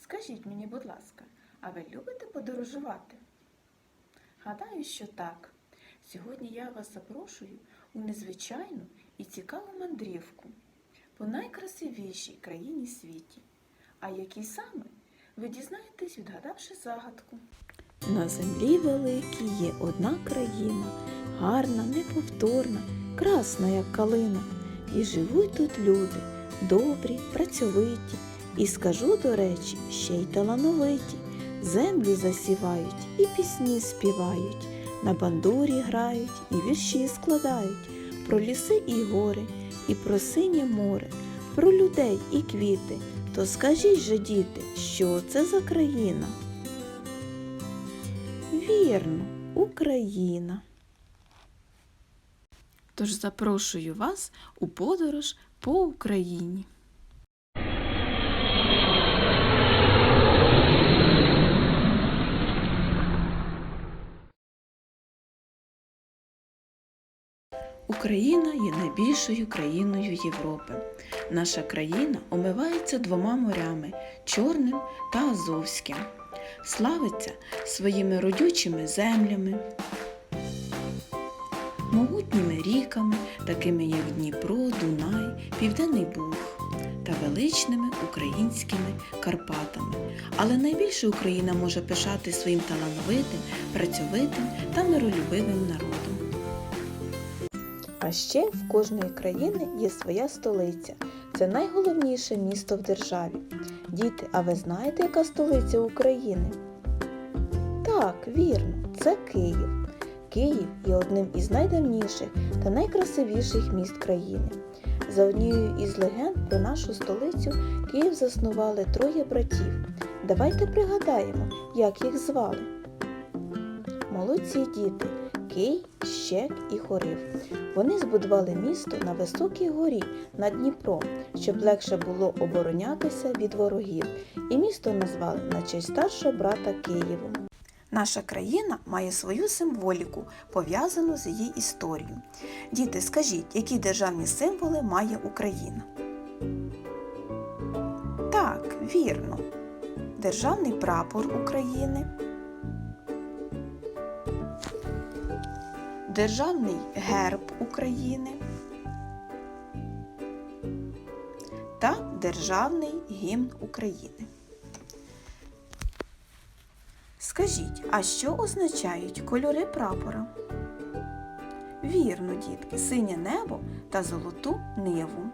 Скажіть мені, будь ласка, а ви любите подорожувати? Гадаю, що так. Сьогодні я вас запрошую у незвичайну і цікаву мандрівку по найкрасивішій країні світі. А якій саме ви дізнаєтесь, відгадавши загадку. На землі великій є одна країна, гарна, неповторна, красна, як калина. І живуть тут люди, добрі, працьовиті, і скажу, до речі, ще й талановиті. Землю засівають і пісні співають, на бандурі грають і вірші складають, про ліси і гори, і про синє море, про людей і квіти. То скажіть же, діти, що це за країна? Вірно, Україна. Тож запрошую вас у подорож по Україні. Україна є найбільшою країною Європи. Наша країна омивається двома морями Чорним та Азовським. Славиться своїми родючими землями, могутніми ріками, такими як Дніпро, Дунай, Південний Буг та величними українськими Карпатами. Але найбільше Україна може пишати своїм талановитим, працьовитим та миролюбивим народом. А ще в кожної країни є своя столиця. Це найголовніше місто в державі. Діти, а ви знаєте, яка столиця України? Так, вірно, це Київ. Київ є одним із найдавніших та найкрасивіших міст країни. За однією із легенд про нашу столицю Київ заснували троє братів. Давайте пригадаємо, як їх звали. Молодці діти, Кий, Щек і Хорив. Вони збудували місто на високій горі над Дніпром, щоб легше було оборонятися від ворогів, і місто назвали на честь старшого брата Києву. Наша країна має свою символіку, пов'язану з її історією. Діти, скажіть, які державні символи має Україна? Так, вірно. Державний прапор України. Державний герб України та Державний гімн України. Скажіть, а що означають кольори прапора? Вірно, дітки, синє небо та золоту ниву.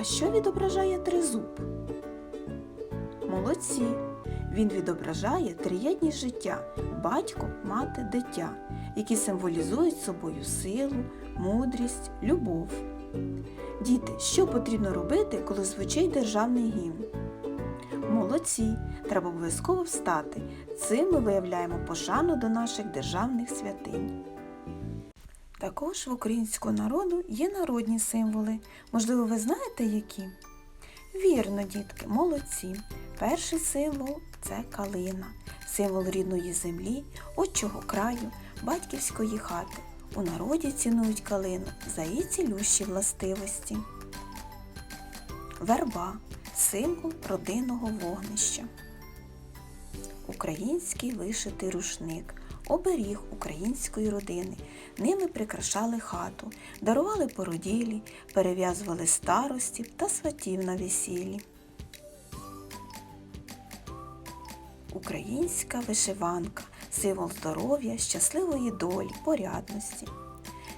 А що відображає тризуб? Молодці! Він відображає триєдність життя батько, мати, дитя, які символізують собою силу, мудрість, любов. Діти, що потрібно робити, коли звучить державний гімн? Молодці! Треба обов'язково встати. Цим ми виявляємо пошану до наших державних святинь. Також в українського народу є народні символи. Можливо, ви знаєте які? Вірно, дітки, молодці. Перший символ це калина, символ рідної землі, отчого краю, батьківської хати. У народі цінують калину за її цілющі властивості. Верба символ родинного вогнища. Український вишитий рушник, оберіг української родини. Ними прикрашали хату, дарували породілі, перев'язували старостів та сватів на весіллі. Українська вишиванка символ здоров'я, щасливої долі, порядності.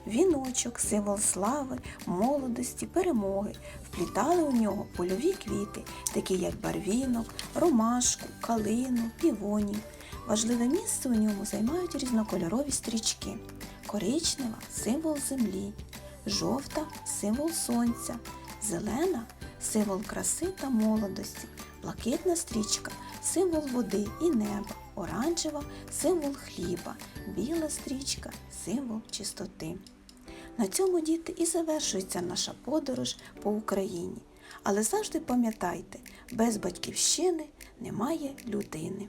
Віночок символ слави, молодості, перемоги. Вплітали у нього польові квіти, такі як барвінок, ромашку, калину, півонію. Важливе місце у ньому займають різнокольорові стрічки. Коричнева символ землі, жовта символ сонця, зелена символ краси та молодості, блакитна стрічка символ води і неба, оранжева символ хліба, біла стрічка символ чистоти. На цьому, діти, і завершується наша подорож по Україні. Але завжди пам'ятайте, без батьківщини немає людини.